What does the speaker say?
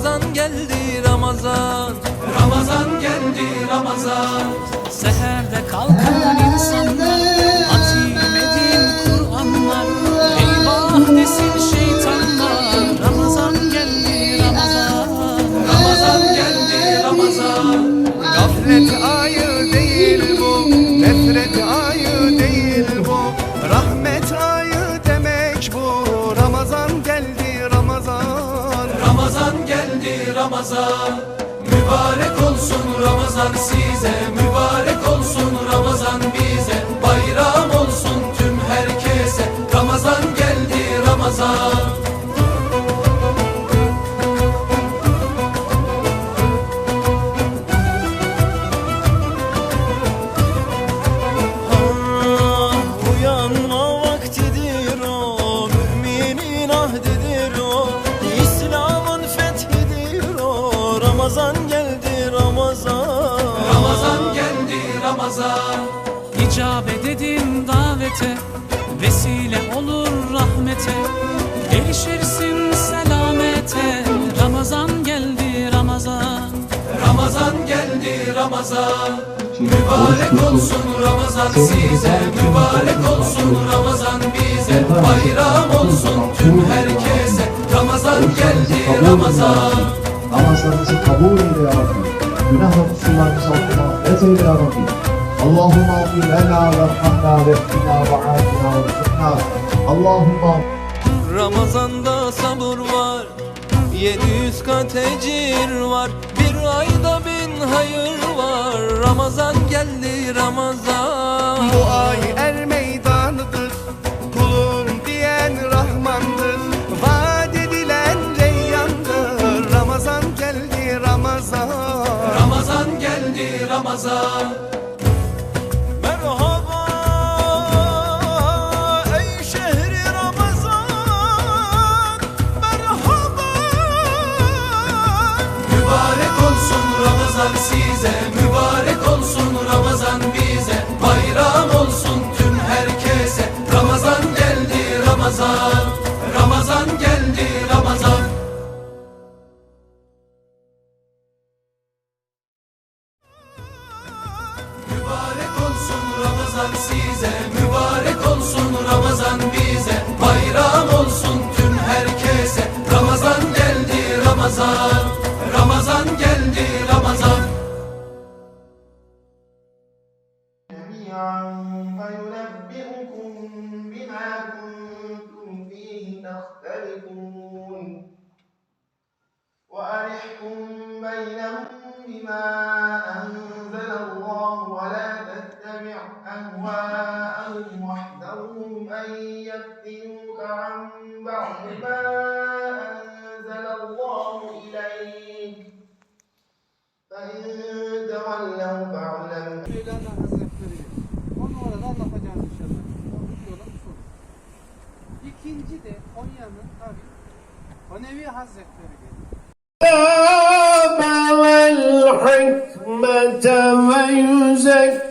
Ramazan geldi Ramazan. Ramazan geldi Ramazan. Seherde kalkan insanlar Hatim Kur'anlar. Eyvah desin şeytanlar Ramazan geldi Ramazan. Ramazan geldi Ramazan. Gaflet ayı Ramazan. Mübarek olsun Ramazan size. Mübarek olsun Ramazan bize. Bayram olsun tüm herkese. Ramazan geldi Ramazan. Ah, uyanma vaktidir o. Müminin ahdidir o geldi Ramazan İcabet edin davete Vesile olur rahmete. Erişirsin selamete Ramazan geldi Ramazan. Ramazan geldi Ramazan. Mübarek olsun Ramazan size. Mübarek olsun Ramazan bize. Bayram olsun tüm herkese. Ramazan geldi Ramazan. Namazlarımızı kabul eyle ya Rabbi. Günah ve kusurlarımızı affet eyle ya Rabbi. Rahmanna ve fina ve afina ve fitna. Allahümme Ramazanda sabır var 700 kat ecir var Bir ayda bin hayır var. Ramazan geldi Ramazan. Bu ay er meydanıdır, kulum diyen Rahmandır. Vaat edilen reyyandır, Ramazan geldi Ramazan. Ramazan geldi Ramazan Ramazan size Mübarek olsun Ramazan bize Bayram olsun tüm herkese. Ramazan geldi Ramazan Ramazan geldi Ramazan. Mübarek olsun Ramazan size Mübarek olsun Ramazan فينبئكم بما كنتم فيه تختلفون. وأنحكم بينهم بما أنزل الله ولا تتبع أهواءهم واحذرهم أن يفتنوك عن بعض ما أنزل الله إليك. فإن İkinci de Konya'nın tabi Konevi Hazretleri geliyor. والحكمة ويزكيهم